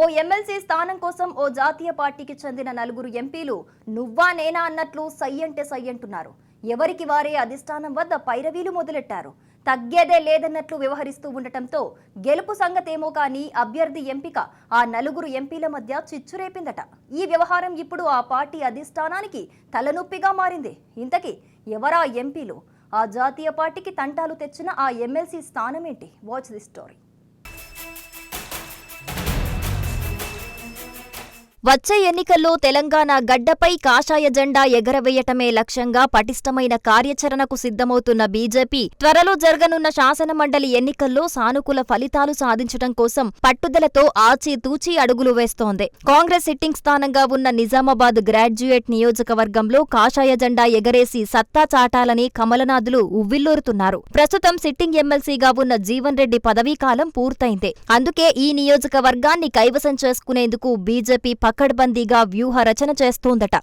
ఓ MLC స్థానం కోసం ఓ జాతీయ పార్టీకి చెందిన నలుగురు ఎంపీలు నువ్వా నేనా అన్నట్లు సై అంటే సై అంటున్నారు ఎవరికి వారే అధిష్టానం వద్ద పైరవీలు మొదలెట్టారు. తగ్గేదే లేదన్నట్లు వ్యవహరిస్తూ ఉండటంతో గెలుపు సంగతేమో కానీ అభ్యర్థి ఎంపిక ఆ నలుగురు ఎంపీల మధ్య చిచ్చురేపిందట. ఈ వ్యవహారం ఇప్పుడు ఆ పార్టీ అధిష్టానానికి తలనొప్పిగా మారింది. ఇంతకీ ఎవరా ఎంపీలు? ఆ జాతీయ పార్టీకి తంటాలు తెచ్చిన ఆ ఎమ్మెల్సీ స్థానం ఏంటి వాచ్ ది స్టోరీ వచ్చే ఎన్నికల్లో తెలంగాణ గడ్డపై కాషాయ జెండా ఎగరవేయటమే లక్ష్యంగా పటిష్టమైన కార్యాచరణకు సిద్ధమవుతున్న బీజేపీ త్వరలో జరగనున్న శాసనమండలి ఎన్నికల్లో సానుకూల ఫలితాలు సాధించడం కోసం పట్టుదలతో ఆచితూచి అడుగులు వేస్తోంది. కాంగ్రెస్ సిట్టింగ్ స్థానంగా ఉన్న నిజామాబాద్ గ్రాడ్యుయేట్ నియోజకవర్గంలో కాషాయ జెండా ఎగరేసి సత్తా చాటాలని కమలనాథులు ఉవ్విల్లూరుతున్నారు. ప్రస్తుతం సిట్టింగ్ ఎమ్మెల్సీగా ఉన్న జీవన్ రెడ్డి పదవీకాలం పూర్తయింది. అందుకే ఈ నియోజకవర్గాన్ని కైవసం చేసుకునేందుకు బీజేపీ పకడ్బందీగా వ్యూహ రచన చేస్తోందట.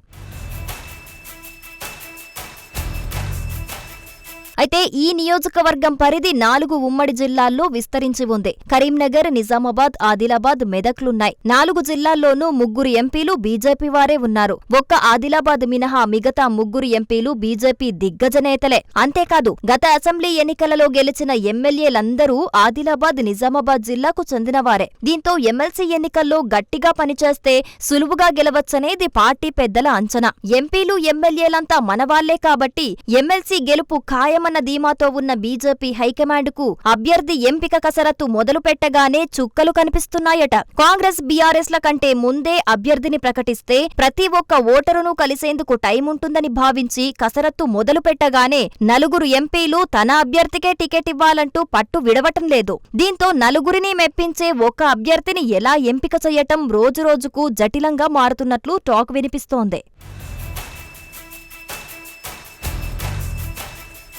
అయితే ఈ నియోజకవర్గం పరిధి నాలుగు ఉమ్మడి జిల్లాల్లో విస్తరించి ఉంది. కరీంనగర్ నిజామాబాద్ ఆదిలాబాద్ మెదక్లున్నాయి. నాలుగు జిల్లాల్లోనూ ముగ్గురు ఎంపీలు బీజేపీ వారే ఉన్నారు. ఒక్క ఆదిలాబాద్ మినహా మిగతా ముగ్గురు ఎంపీలు బీజేపీ దిగ్గజ నేతలే. అంతేకాదు గత అసెంబ్లీ ఎన్నికలలో గెలిచిన ఎమ్మెల్యేలందరూ ఆదిలాబాద్ నిజామాబాద్ జిల్లాకు చెందినవారే. దీంతో ఎమ్మెల్సీ ఎన్నికల్లో గట్టిగా పనిచేస్తే సులువుగా గెలవచ్చనేది పార్టీ పెద్దల అంచనా. ఎంపీలు ఎమ్మెల్యేలంతా మనవాళ్ళే కాబట్టి ఎమ్మెల్సీ గెలుపు ఖాయమన్న ధీమాతో ఉన్న బీజేపీ హైకమాండ్కు అభ్యర్థి ఎంపిక కసరత్తు మొదలు పెట్టగానే చుక్కలు కనిపిస్తున్నాయట. కాంగ్రెస్ బీఆర్ఎస్ల కంటే ముందే అభ్యర్థిని ప్రకటిస్తే ప్రతి ఒక్క ఓటరును కలిసేందుకు టైం ఉంటుందని భావించి కసరత్తు మొదలు పెట్టగానే నలుగురు ఎంపీలు తన అభ్యర్థికే టికెట్ ఇవ్వాలంటూ పట్టు విడవటం లేదు. దీంతో నలుగురిని మెప్పించే ఒక్క అభ్యర్థిని ఎలా ఎంపిక చేయటం రోజురోజుకు జటిలంగా మారుతున్నట్లు టాక్ వినిపిస్తోంది.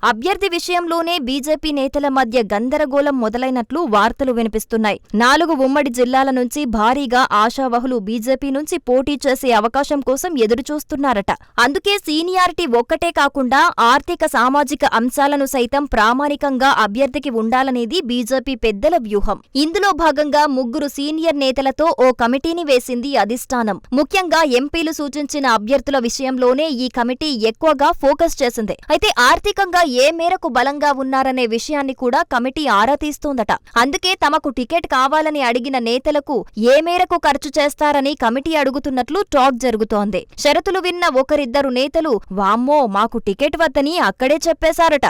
అభ్యర్థి విషయంలోనే బీజేపీ నేతల మధ్య గందరగోళం మొదలైనట్లు వార్తలు వినిపిస్తున్నాయి. నాలుగు ఉమ్మడి జిల్లాల నుంచి భారీగా ఆశావహులు బీజేపీ నుంచి పోటీ చేసే అవకాశం కోసం ఎదురుచూస్తున్నారట. అందుకే సీనియారిటీ ఒక్కటే కాకుండా ఆర్థిక సామాజిక అంశాలను సైతం ప్రామాణికంగా అభ్యర్థికి ఉండాలనేది బీజేపీ పెద్దల వ్యూహం. ఇందులో భాగంగా ముగ్గురు సీనియర్ నేతలతో ఓ కమిటీని వేసింది అధిష్టానం. ముఖ్యంగా ఎంపీలు సూచించిన అభ్యర్థుల విషయంలోనే ఈ కమిటీ ఎక్కువగా ఫోకస్ చేసింది. అయితే ఆర్థికంగా ఏ మేరకు బలంగా ఉన్నారనే విషయాన్ని కూడా కమిటీ ఆరా తీస్తోందట. అందుకే తమకు టికెట్ కావాలని అడిగిన నేతలకు ఏ మేరకు ఖర్చు చేస్తారని కమిటీ అడుగుతున్నట్లు టాక్ జరుగుతోంది. షరతులు విన్న ఒకరిద్దరు నేతలు వామ్మో మాకు టికెట్ వద్దని అక్కడే చెప్పేశారట.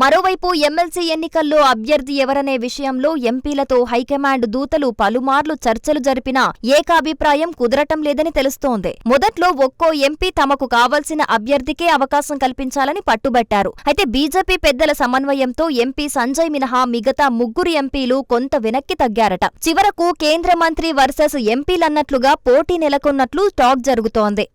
మరోవైపు ఎమ్మెల్సీ ఎన్నికల్లో అభ్యర్థి ఎవరనే విషయంలో ఎంపీలతో హైకమాండ్ దూతలు పలుమార్లు చర్చలు జరిపినా ఏకాభిప్రాయం కుదరటం లేదని తెలుస్తోంది. మొదట్లో ఒక్కో ఎంపీ తమకు కావలసిన అభ్యర్థికే అవకాశం కల్పించాలని పట్టుబట్టారు. అయితే బీజేపీ పెద్దల సమన్వయంతో ఎంపీ సంజయ్ మినహా మిగతా ముగ్గురు ఎంపీలు కొంత వెనక్కి తగ్గారట. చివరకు కేంద్ర మంత్రి వర్సెస్ ఎంపీలన్నట్లుగా పోటీ నెలకొన్నట్లు టాక్ జరుగుతోంది.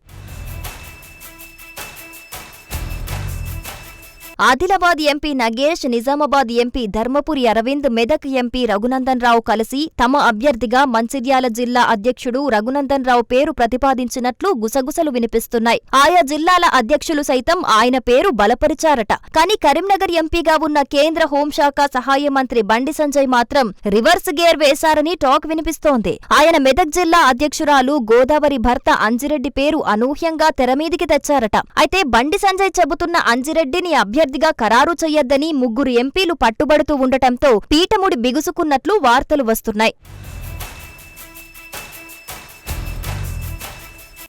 Adilabad MP Nagesh Nizamabad MP Dharmapuri Arvind Medak MP Raghunandan Rao కలిసి తమ అభ్యర్థిగా మంచిర్యాల జిల్లా అధ్యక్షుడు రఘునందన్ రావు పేరు ప్రతిపాదించినట్లు గుసగుసలు వినిపిస్తున్నాయి. ఆయా జిల్లాల అధ్యక్షులు సైతం ఆయన పేరు బలపరిచారట. కానీ కరీంనగర్ ఎంపీగా ఉన్న కేంద్ర హోంశాఖ సహాయ మంత్రి బండి సంజయ్ మాత్రం రివర్స్ గేర్ వేశారని టాక్ వినిపిస్తోంది. ఆయన మెదక్ జిల్లా అధ్యక్షురాలు గోదావరి భర్త అంజిరెడ్డి పేరు అనూహ్యంగా తెరమీదికి తెచ్చారట. అయితే బండి సంజయ్ చెబుతున్న అంజిరెడ్డిని అభ్యర్థిగా ఖరారు చేయొద్దని ముగ్గురు ఎంపీలు పట్టుబడుతూ ఉండటంతో పీఠముడి బిగుసుకున్నట్లు వార్తలు వస్తున్నాయి.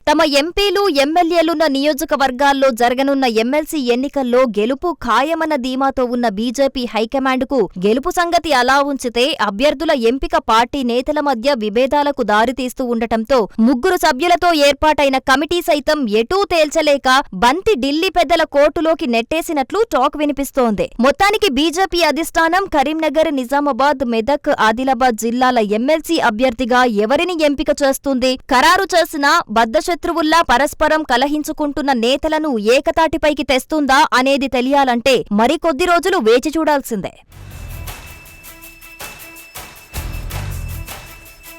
తమ ఎంపీలు ఎమ్మెల్యేలున్న నియోజకవర్గాల్లో జరగనున్న ఎమ్మెల్సీ ఎన్నికల్లో గెలుపు ఖాయమన్న ధీమాతో ఉన్న బీజేపీ హైకమాండ్కు గెలుపు సంగతి అలా ఉంచితే అభ్యర్థుల ఎంపిక పార్టీ నేతల మధ్య విభేదాలకు దారితీస్తూ ఉండటంతో ముగ్గురు సభ్యులతో ఏర్పాటైన కమిటీ సైతం ఎటూ తేల్చలేక బంతి ఢిల్లీ పెద్దల కోర్టులోకి నెట్టేసినట్లు టాక్ వినిపిస్తోంది. మొత్తానికి బీజేపీ అధిష్టానం కరీంనగర్ నిజామాబాద్ మెదక్ ఆదిలాబాద్ జిల్లాల ఎమ్మెల్సీ అభ్యర్థిగా ఎవరిని ఎంపిక చేస్తుంది ఖరారు చేసిన బద్దశ శత్రువుల్లా పరస్పరం కలహించుకుంటున్న నేతలను ఏకతాటిపైకి తెస్తుందా అనేది తెలియాలంటే మరికొద్ది రోజులు వేచి చూడాల్సిందే.